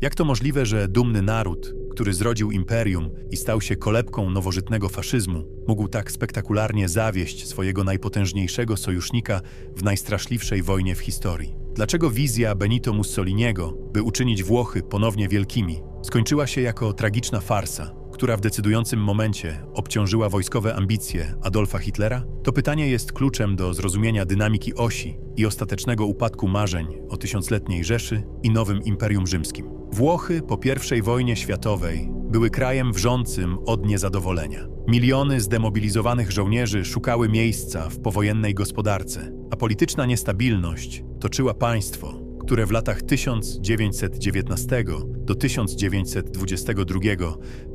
Jak to możliwe, że dumny naród, który zrodził imperium i stał się kolebką nowożytnego faszyzmu, mógł tak spektakularnie zawieść swojego najpotężniejszego sojusznika w najstraszliwszej wojnie w historii? Dlaczego wizja Benito Mussoliniego, by uczynić Włochy ponownie wielkimi, skończyła się jako tragiczna farsa, która w decydującym momencie obciążyła wojskowe ambicje Adolfa Hitlera? To pytanie jest kluczem do zrozumienia dynamiki osi i ostatecznego upadku marzeń o tysiącletniej Rzeszy i nowym Imperium Rzymskim. Włochy po I wojnie światowej były krajem wrzącym od niezadowolenia. Miliony zdemobilizowanych żołnierzy szukały miejsca w powojennej gospodarce, a polityczna niestabilność toczyła państwo, które w latach 1919 do 1922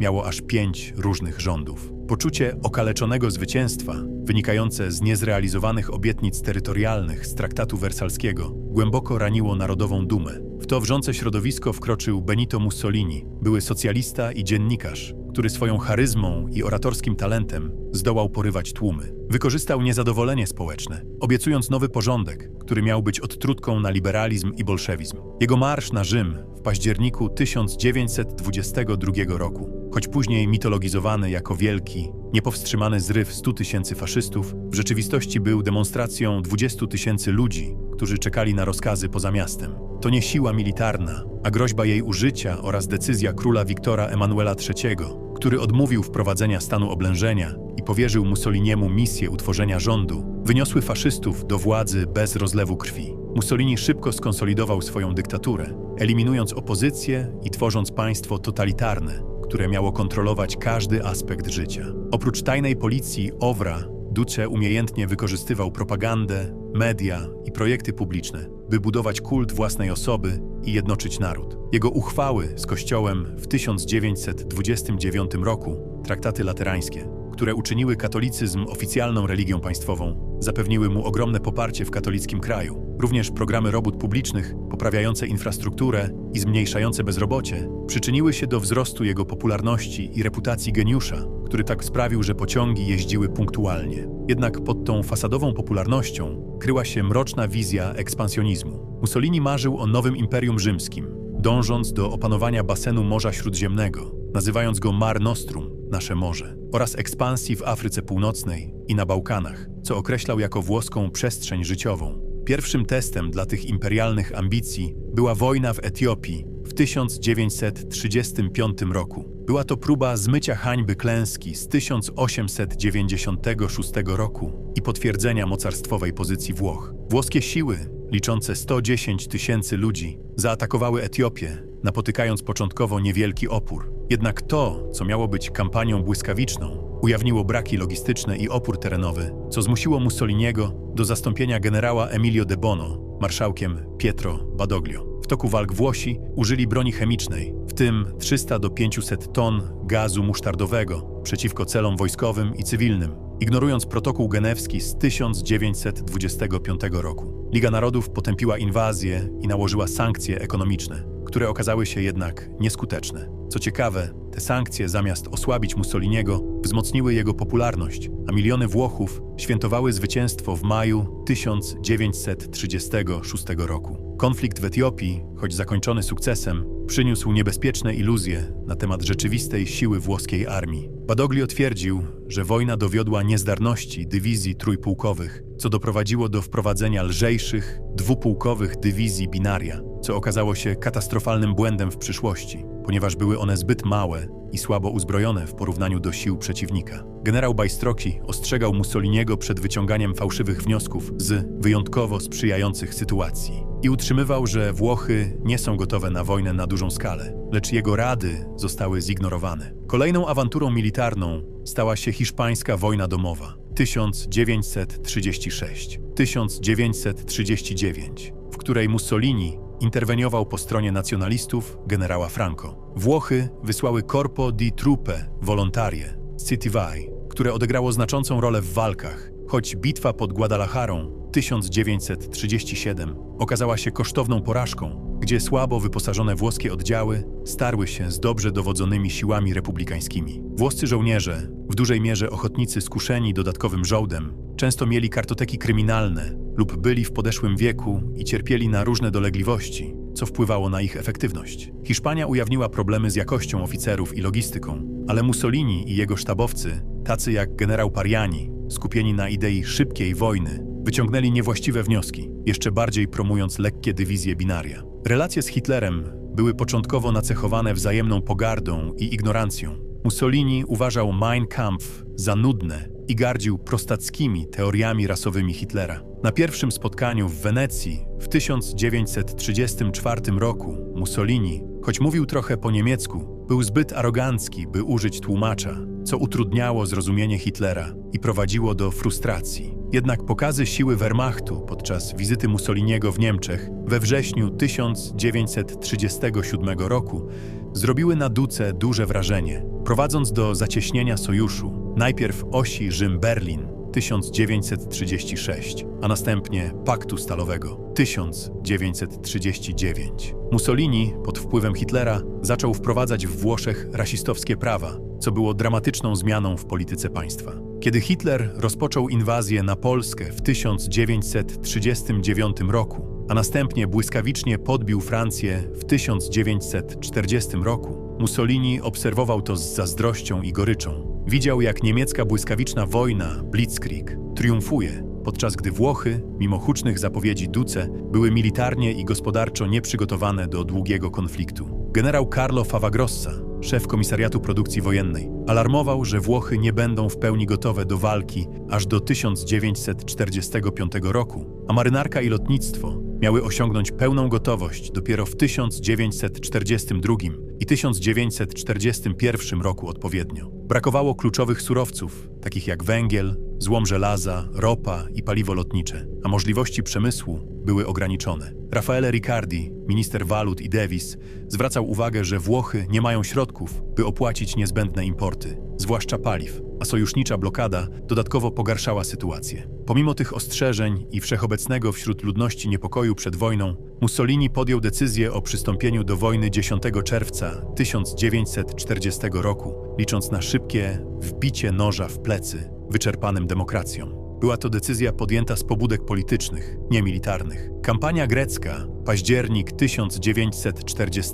miało aż pięć różnych rządów. Poczucie okaleczonego zwycięstwa, wynikające z niezrealizowanych obietnic terytorialnych z traktatu wersalskiego, głęboko raniło narodową dumę. W to wrzące środowisko wkroczył Benito Mussolini, były socjalista i dziennikarz, który swoją charyzmą i oratorskim talentem zdołał porywać tłumy. Wykorzystał niezadowolenie społeczne, obiecując nowy porządek, który miał być odtrutką na liberalizm i bolszewizm. Jego marsz na Rzym w październiku 1922 roku, choć później mitologizowany jako wielki, niepowstrzymany zryw 100 tysięcy faszystów, w rzeczywistości był demonstracją 20 tysięcy ludzi, którzy czekali na rozkazy poza miastem. To nie siła militarna, a groźba jej użycia oraz decyzja króla Wiktora Emanuela III, który odmówił wprowadzenia stanu oblężenia i powierzył Mussoliniemu misję utworzenia rządu, wyniosły faszystów do władzy bez rozlewu krwi. Mussolini szybko skonsolidował swoją dyktaturę, eliminując opozycję i tworząc państwo totalitarne, które miało kontrolować każdy aspekt życia. Oprócz tajnej policji OWRA, Duce umiejętnie wykorzystywał propagandę, media i projekty publiczne, by budować kult własnej osoby i jednoczyć naród. Jego uchwały z Kościołem w 1929 roku, traktaty laterańskie, które uczyniły katolicyzm oficjalną religią państwową, zapewniły mu ogromne poparcie w katolickim kraju. Również programy robót publicznych, poprawiające infrastrukturę i zmniejszające bezrobocie, przyczyniły się do wzrostu jego popularności i reputacji geniusza, który tak sprawił, że pociągi jeździły punktualnie. Jednak pod tą fasadową popularnością kryła się mroczna wizja ekspansjonizmu. Mussolini marzył o nowym imperium rzymskim, dążąc do opanowania basenu Morza Śródziemnego, nazywając go Mar Nostrum, nasze morze, oraz ekspansji w Afryce Północnej i na Bałkanach, co określał jako włoską przestrzeń życiową. Pierwszym testem dla tych imperialnych ambicji była wojna w Etiopii w 1935 roku. Była to próba zmycia hańby klęski z 1896 roku i potwierdzenia mocarstwowej pozycji Włoch. Włoskie siły, liczące 110 tysięcy ludzi, zaatakowały Etiopię, napotykając początkowo niewielki opór. Jednak to, co miało być kampanią błyskawiczną, ujawniło braki logistyczne i opór terenowy, co zmusiło Mussoliniego do zastąpienia generała Emilio de Bono marszałkiem Pietro Badoglio. W toku walk Włosi użyli broni chemicznej, w tym 300 do 500 ton gazu musztardowego przeciwko celom wojskowym i cywilnym, ignorując protokół genewski z 1925 roku. Liga Narodów potępiła inwazję i nałożyła sankcje ekonomiczne, które okazały się jednak nieskuteczne. Co ciekawe, te sankcje zamiast osłabić Mussoliniego, wzmocniły jego popularność, a miliony Włochów świętowały zwycięstwo w maju 1936 roku. Konflikt w Etiopii, choć zakończony sukcesem, przyniósł niebezpieczne iluzje na temat rzeczywistej siły włoskiej armii. Badoglio twierdził, że wojna dowiodła niezdarności dywizji trójpułkowych, co doprowadziło do wprowadzenia lżejszych, dwupułkowych dywizji binaria, co okazało się katastrofalnym błędem w przyszłości, ponieważ były one zbyt małe i słabo uzbrojone w porównaniu do sił przeciwnika. Generał Bajstroki ostrzegał Mussoliniego przed wyciąganiem fałszywych wniosków z wyjątkowo sprzyjających sytuacji i utrzymywał, że Włochy nie są gotowe na wojnę na dużą skalę, lecz jego rady zostały zignorowane. Kolejną awanturą militarną stała się hiszpańska wojna domowa 1936-1939, w której Mussolini interweniował po stronie nacjonalistów generała Franco. Włochy wysłały Corpo di Truppe Volontarie, Citivai, które odegrało znaczącą rolę w walkach, choć bitwa pod Guadalajarą 1937 okazała się kosztowną porażką, gdzie słabo wyposażone włoskie oddziały starły się z dobrze dowodzonymi siłami republikańskimi. Włoscy żołnierze, w dużej mierze ochotnicy skuszeni dodatkowym żołdem, często mieli kartoteki kryminalne lub byli w podeszłym wieku i cierpieli na różne dolegliwości, co wpływało na ich efektywność. Hiszpania ujawniła problemy z jakością oficerów i logistyką, ale Mussolini i jego sztabowcy, tacy jak generał Pariani, skupieni na idei szybkiej wojny, wyciągnęli niewłaściwe wnioski, jeszcze bardziej promując lekkie dywizje binaria. Relacje z Hitlerem były początkowo nacechowane wzajemną pogardą i ignorancją. Mussolini uważał Mein Kampf za nudne i gardził prostackimi teoriami rasowymi Hitlera. Na pierwszym spotkaniu w Wenecji w 1934 roku Mussolini, choć mówił trochę po niemiecku, był zbyt arogancki, by użyć tłumacza, co utrudniało zrozumienie Hitlera i prowadziło do frustracji. Jednak pokazy siły Wehrmachtu podczas wizyty Mussoliniego w Niemczech we wrześniu 1937 roku zrobiły na Duce duże wrażenie, prowadząc do zacieśnienia sojuszu, najpierw osi Rzym-Berlin 1936, a następnie Paktu Stalowego 1939. Mussolini pod wpływem Hitlera zaczął wprowadzać w Włoszech rasistowskie prawa, co było dramatyczną zmianą w polityce państwa. Kiedy Hitler rozpoczął inwazję na Polskę w 1939 roku, a następnie błyskawicznie podbił Francję w 1940 roku, Mussolini obserwował to z zazdrością i goryczą. Widział, jak niemiecka błyskawiczna wojna, Blitzkrieg, triumfuje, podczas gdy Włochy, mimo hucznych zapowiedzi Duce, były militarnie i gospodarczo nieprzygotowane do długiego konfliktu. Generał Carlo Favagrossa, szef Komisariatu Produkcji Wojennej, alarmował, że Włochy nie będą w pełni gotowe do walki aż do 1945 roku, a marynarka i lotnictwo miały osiągnąć pełną gotowość dopiero w 1942 i 1941 roku odpowiednio. Brakowało kluczowych surowców, takich jak węgiel, złom żelaza, ropa i paliwo lotnicze, a możliwości przemysłu były ograniczone. Raffaele Riccardi, minister walut i Davis, zwracał uwagę, że Włochy nie mają środków, by opłacić niezbędne importy, zwłaszcza paliw, a sojusznicza blokada dodatkowo pogarszała sytuację. Pomimo tych ostrzeżeń i wszechobecnego wśród ludności niepokoju przed wojną, Mussolini podjął decyzję o przystąpieniu do wojny 10 czerwca 1940 roku, licząc na szybkie wbicie noża w plecy wyczerpanym demokracją. Była to decyzja podjęta z pobudek politycznych, nie militarnych. Kampania grecka, październik 1940,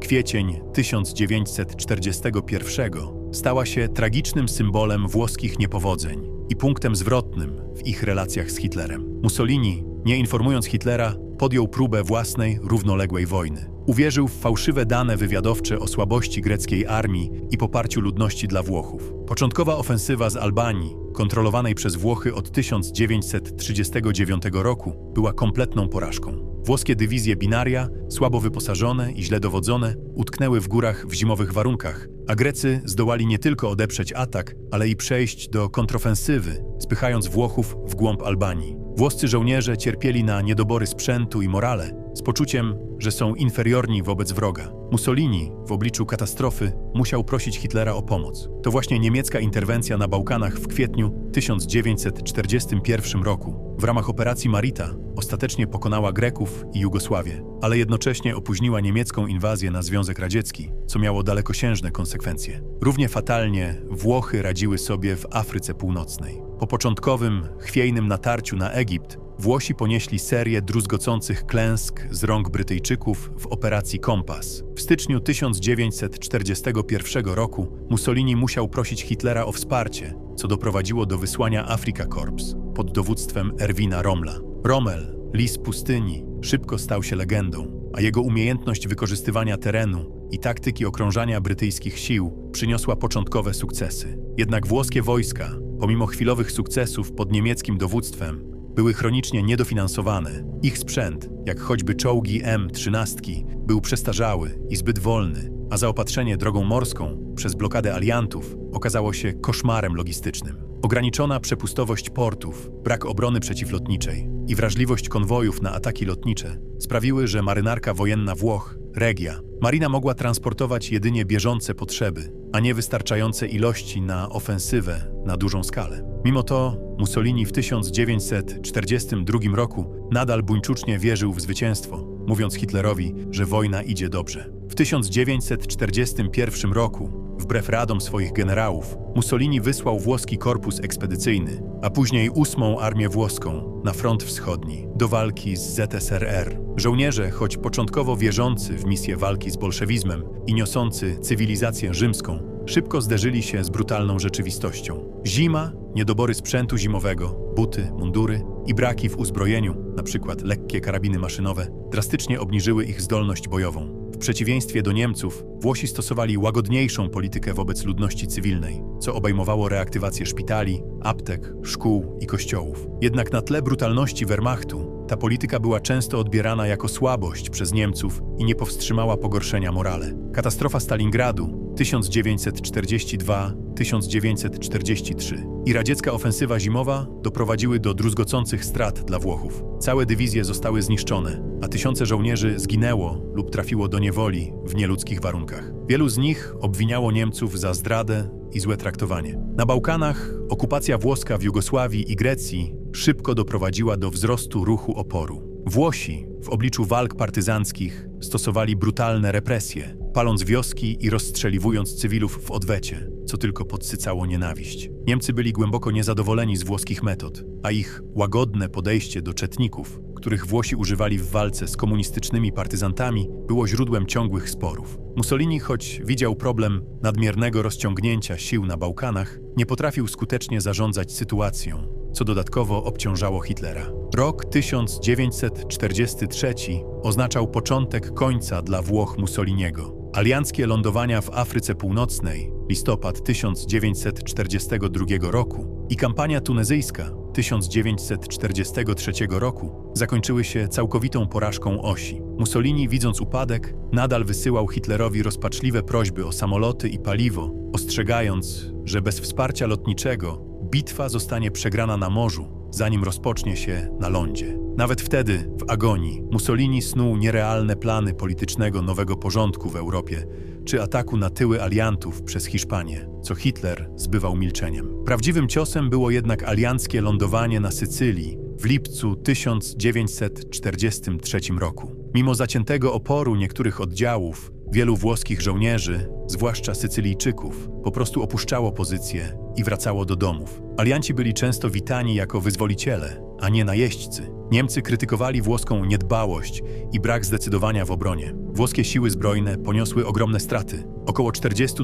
kwiecień 1941, stała się tragicznym symbolem włoskich niepowodzeń i punktem zwrotnym w ich relacjach z Hitlerem. Mussolini, nie informując Hitlera, podjął próbę własnej, równoległej wojny. Uwierzył w fałszywe dane wywiadowcze o słabości greckiej armii i poparciu ludności dla Włochów. Początkowa ofensywa z Albanii, kontrolowanej przez Włochy od 1939 roku, była kompletną porażką. Włoskie dywizje binaria, słabo wyposażone i źle dowodzone, utknęły w górach w zimowych warunkach, a Grecy zdołali nie tylko odeprzeć atak, ale i przejść do kontrofensywy, spychając Włochów w głąb Albanii. Włoscy żołnierze cierpieli na niedobory sprzętu i morale, z poczuciem, że są inferiorni wobec wroga. Mussolini, w obliczu katastrofy, musiał prosić Hitlera o pomoc. To właśnie niemiecka interwencja na Bałkanach w kwietniu 1941 roku w ramach operacji Marita ostatecznie pokonała Greków i Jugosławię, ale jednocześnie opóźniła niemiecką inwazję na Związek Radziecki, co miało dalekosiężne konsekwencje. Równie fatalnie Włochy radziły sobie w Afryce Północnej. Po początkowym, chwiejnym natarciu na Egipt, Włosi ponieśli serię druzgocących klęsk z rąk Brytyjczyków w operacji Kompas. W styczniu 1941 roku Mussolini musiał prosić Hitlera o wsparcie, co doprowadziło do wysłania Afrika Korps pod dowództwem Erwina Rommla. Rommel, lis pustyni, szybko stał się legendą, a jego umiejętność wykorzystywania terenu i taktyki okrążania brytyjskich sił przyniosła początkowe sukcesy. Jednak włoskie wojska, pomimo chwilowych sukcesów pod niemieckim dowództwem, były chronicznie niedofinansowane. Ich sprzęt, jak choćby czołgi M-13, był przestarzały i zbyt wolny, a zaopatrzenie drogą morską przez blokadę aliantów okazało się koszmarem logistycznym. Ograniczona przepustowość portów, brak obrony przeciwlotniczej i wrażliwość konwojów na ataki lotnicze sprawiły, że marynarka wojenna Włoch, Regia, marina mogła transportować jedynie bieżące potrzeby, a nie wystarczające ilości na ofensywę na dużą skalę. Mimo to Mussolini w 1942 roku nadal buńczucznie wierzył w zwycięstwo, mówiąc Hitlerowi, że wojna idzie dobrze. W 1941 roku Wbrew radom swoich generałów, Mussolini wysłał włoski korpus ekspedycyjny, a później ósmą armię włoską na front wschodni do walki z ZSRR. Żołnierze, choć początkowo wierzący w misję walki z bolszewizmem i niosący cywilizację rzymską, szybko zderzyli się z brutalną rzeczywistością. Zima, niedobory sprzętu zimowego, buty, mundury i braki w uzbrojeniu, np. lekkie karabiny maszynowe, drastycznie obniżyły ich zdolność bojową. W przeciwieństwie do Niemców, Włosi stosowali łagodniejszą politykę wobec ludności cywilnej, co obejmowało reaktywację szpitali, aptek, szkół i kościołów. Jednak na tle brutalności Wehrmachtu, ta polityka była często odbierana jako słabość przez Niemców i nie powstrzymała pogorszenia morale. Katastrofa Stalingradu 1942-1943 i radziecka ofensywa zimowa doprowadziły do druzgocących strat dla Włochów. Całe dywizje zostały zniszczone, a tysiące żołnierzy zginęło lub trafiło do niewoli w nieludzkich warunkach. Wielu z nich obwiniało Niemców za zdradę i złe traktowanie. Na Bałkanach okupacja włoska w Jugosławii i Grecji szybko doprowadziła do wzrostu ruchu oporu. Włosi w obliczu walk partyzanckich stosowali brutalne represje, paląc wioski i rozstrzeliwując cywilów w odwecie, co tylko podsycało nienawiść. Niemcy byli głęboko niezadowoleni z włoskich metod, a ich łagodne podejście do czetników, których Włosi używali w walce z komunistycznymi partyzantami, było źródłem ciągłych sporów. Mussolini, choć widział problem nadmiernego rozciągnięcia sił na Bałkanach, nie potrafił skutecznie zarządzać sytuacją, co dodatkowo obciążało Hitlera. Rok 1943 oznaczał początek końca dla Włoch Mussoliniego. Alianckie lądowania w Afryce Północnej, listopad 1942 roku i kampania tunezyjska 1943 roku zakończyły się całkowitą porażką osi. Mussolini, widząc upadek, nadal wysyłał Hitlerowi rozpaczliwe prośby o samoloty i paliwo, ostrzegając, że bez wsparcia lotniczego bitwa zostanie przegrana na morzu, zanim rozpocznie się na lądzie. Nawet wtedy, w agonii, Mussolini snuł nierealne plany politycznego nowego porządku w Europie, czy ataku na tyły aliantów przez Hiszpanię, co Hitler zbywał milczeniem. Prawdziwym ciosem było jednak alianckie lądowanie na Sycylii w lipcu 1943 roku. Mimo zaciętego oporu niektórych oddziałów, wielu włoskich żołnierzy, zwłaszcza Sycylijczyków, po prostu opuszczało pozycje i wracało do domów. Alianci byli często witani jako wyzwoliciele, a nie najeźdźcy. Niemcy krytykowali włoską niedbałość i brak zdecydowania w obronie. Włoskie siły zbrojne poniosły ogromne straty. Około 40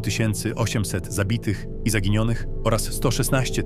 800 zabitych i zaginionych oraz 116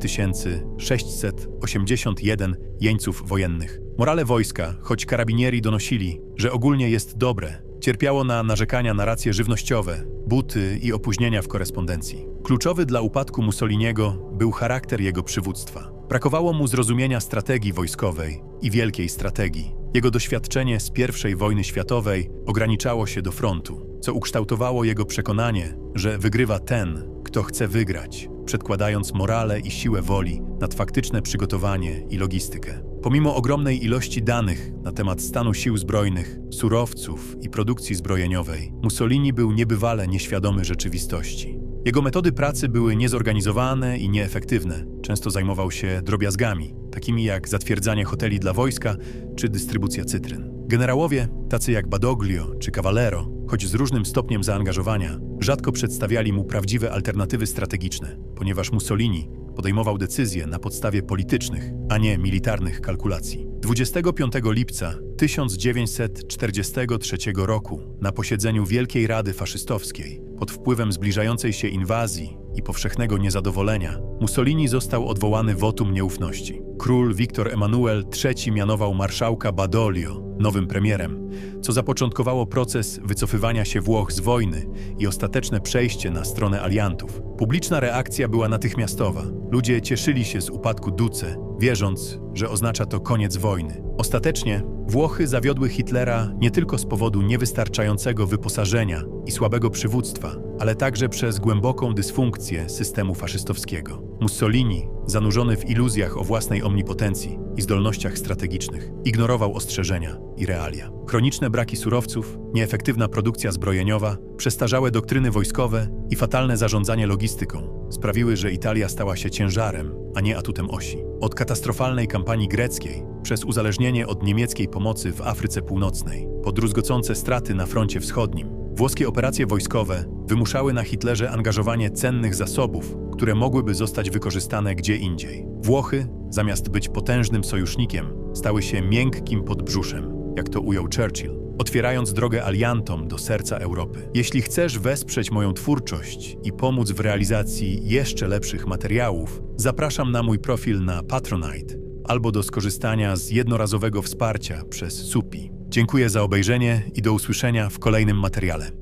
681 jeńców wojennych. Morale wojska, choć karabinieri donosili, że ogólnie jest dobre, cierpiało na narzekania na racje żywnościowe, buty i opóźnienia w korespondencji. Kluczowy dla upadku Mussoliniego był charakter jego przywództwa. Brakowało mu zrozumienia strategii wojskowej i wielkiej strategii. Jego doświadczenie z I wojny światowej ograniczało się do frontu, co ukształtowało jego przekonanie, że wygrywa ten, kto chce wygrać, przedkładając morale i siłę woli nad faktyczne przygotowanie i logistykę. Pomimo ogromnej ilości danych na temat stanu sił zbrojnych, surowców i produkcji zbrojeniowej, Mussolini był niebywale nieświadomy rzeczywistości. Jego metody pracy były niezorganizowane i nieefektywne. Często zajmował się drobiazgami, takimi jak zatwierdzanie hoteli dla wojska czy dystrybucja cytryn. Generałowie, tacy jak Badoglio czy Cavallero, choć z różnym stopniem zaangażowania, rzadko przedstawiali mu prawdziwe alternatywy strategiczne, ponieważ Mussolini podejmował decyzje na podstawie politycznych, a nie militarnych kalkulacji. 25 lipca 1943 roku na posiedzeniu Wielkiej Rady Faszystowskiej pod wpływem zbliżającej się inwazji i powszechnego niezadowolenia Mussolini został odwołany wotum nieufności. Król Viktor Emanuel III mianował marszałka Badoglio nowym premierem, co zapoczątkowało proces wycofywania się Włoch z wojny i ostateczne przejście na stronę aliantów. Publiczna reakcja była natychmiastowa. Ludzie cieszyli się z upadku Duce, wierząc, że oznacza to koniec wojny. Ostatecznie Włochy zawiodły Hitlera nie tylko z powodu niewystarczającego wyposażenia i słabego przywództwa, ale także przez głęboką dysfunkcję systemu faszystowskiego. Mussolini, zanurzony w iluzjach o własnej omnipotencji i zdolnościach strategicznych, ignorował ostrzeżenia i realia. Chroniczne braki surowców, nieefektywna produkcja zbrojeniowa, przestarzałe doktryny wojskowe i fatalne zarządzanie logistyką sprawiły, że Italia stała się ciężarem, a nie atutem osi. Od katastrofalnej kampanii greckiej, przez uzależnienie od niemieckiej pomocy w Afryce Północnej, po druzgocące straty na froncie wschodnim, Włoskie operacje wojskowe wymuszały na Hitlerze angażowanie cennych zasobów, które mogłyby zostać wykorzystane gdzie indziej. Włochy, zamiast być potężnym sojusznikiem, stały się miękkim podbrzuszem, jak to ujął Churchill, otwierając drogę aliantom do serca Europy. Jeśli chcesz wesprzeć moją twórczość i pomóc w realizacji jeszcze lepszych materiałów, zapraszam na mój profil na Patronite albo do skorzystania z jednorazowego wsparcia przez SUPI. Dziękuję za obejrzenie i do usłyszenia w kolejnym materiale.